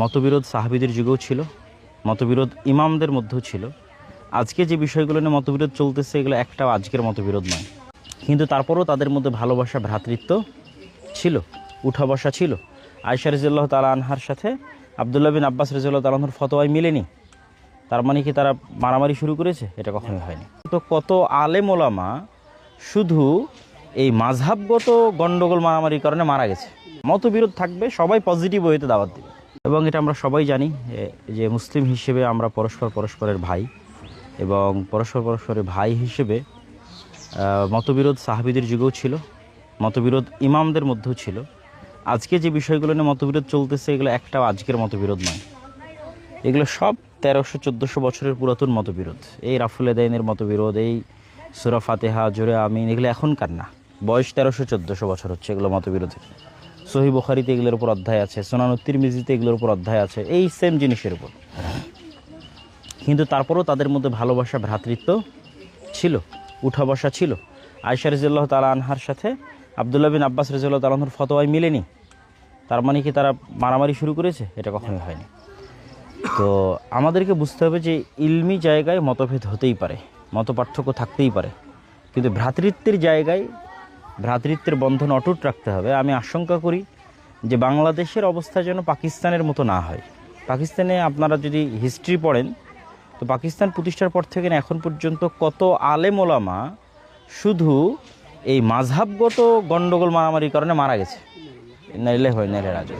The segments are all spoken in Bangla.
মতবিরোধ সাহাবিদের যুগেও ছিল, মতবিরোধ ইমামদের মধ্যেও ছিল। আজকে যে বিষয়গুলো নিয়ে মতবিরোধ চলতেছে, এগুলো একটাও আজকের মতবিরোধ নয়। কিন্তু তারপরেও তাদের মধ্যে ভালোবাসা, ভ্রাতৃত্ব ছিল উঠা বসা ছিল। আয়সা রাজিউল্লাহ তালা আনহার সাথে আবদুল্লাহ বিন আব্বাস রাজিউল্লাহ তালাহর ফতোয়াই মিলেনি। তার মানে কি তারা মারামারি শুরু করেছে? এটা কখনোই হয়নি। তো কত আলেম ওলামা শুধু এই মাঝহাবগত গণ্ডগোল মারামারির কারণে মারা গেছে। মতবিরোধ থাকবে, সবাই পজিটিভ ওয়েতে দাওয়াত দিবে। এবং এটা আমরা সবাই জানি যে মুসলিম হিসেবে আমরা পরস্পর পরস্পরের ভাই এবং পরস্পর পরস্পরের ভাই হিসেবে মতবিরোধ সাহাবিদের যুগেও ছিল, মতবিরোধ ইমামদের মধ্যেও ছিল। আজকে যে বিষয়গুলো নিয়ে মতবিরোধ চলতেছে, এগুলো একটাও আজকের মতবিরোধ নয়। এগুলো সব তেরোশো, চোদ্দোশো বছরের পুরাতন মতবিরোধ। এই রাফুল এদাইনের মতবিরোধ, এই সুরা ফাতেহা, জোরে আমিন, এগুলো এখনকার না। বয়স তেরোশো, চোদ্দোশো বছর হচ্ছে এগুলো মতবিরোধের। সহি বখারিতে এগুলোর উপর অধ্যায় আছে সোনানুত্তির মিজিতে এগুলোর উপর অধ্যায় আছে, এই সেম জিনিসের উপর। কিন্তু তারপরেও তাদের মধ্যে ভালোবাসা, ভ্রাতৃত্ব ছিল উঠা বসা ছিল। আয়সা রাজিউল্লাহ তালা আনহার সাথে আবদুল্লাহ বিন আব্বাস রাজিউল্লাহ তালাহর ফতোয়াই মিলেনি। তার মানে কি তারা মারামারি শুরু করেছে? এটা কখনোই হয়নি। তো আমাদেরকে বুঝতে হবে যে ইলমি জায়গায় মতভেদ হতেই পারে মত পার্থক্য থাকতেই পারে। কিন্তু ভ্রাতৃত্বের জায়গায় ভ্রাতৃত্বের বন্ধন অটুট রাখতে হবে। আমি আশঙ্কা করি যে বাংলাদেশের অবস্থা যেন পাকিস্তানের মতো না হয়। পাকিস্তানে আপনারা যদি হিস্ট্রি পড়েন, তো পাকিস্তান প্রতিষ্ঠার পর থেকে এখন পর্যন্ত কত আলেম ওলামা শুধু এই মাঝহাবগত গণ্ডগোল মারামারির কারণে মারা গেছে। নাইলে হয়, নাইলে রাজা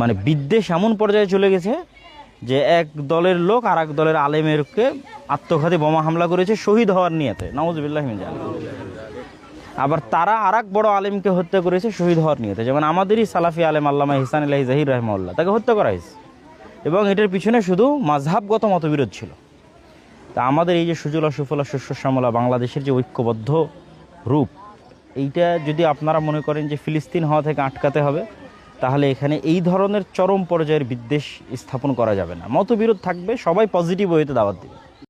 মানে বিদ্বেষ এমন পর্যায়ে চলে গেছে যে এক দলের লোক আর এক দলের আলেমেরকে আত্মঘাতী বোমা হামলা করেছে শহীদ হওয়ার নিয়েতে। নওয়াজবিল্লাহ আবার তারা আর এক বড় আলেমকে হত্যা করেছে শহীদ হওয়ার নিয়েতে। যেমন আমাদেরই সালাফি আলেম আল্লামা হিসান আল্লাহ জাহির রহমাল্লাহ তাকে হত্যা করা হয়েছে। এবং এটার পিছনে শুধু মাঝহাবগত মতবিরোধ ছিল। তা আমাদের এই যে সুজলা, সুফলা শস্য শ্যামলা বাংলাদেশের যে ঐক্যবদ্ধ রূপ, এইটা যদি আপনারা মনে করেন যে ফিলিস্তিন হওয়া থেকে আটকাতে হবে, তাহলে এখানে এই ধরনের চরম পর্যায়ের বিদ্বেষ স্থাপন করা যাবে না। মতবিরোধ থাকবে, সবাই পজিটিভ ওয়েতে দাওয়াত দিবে।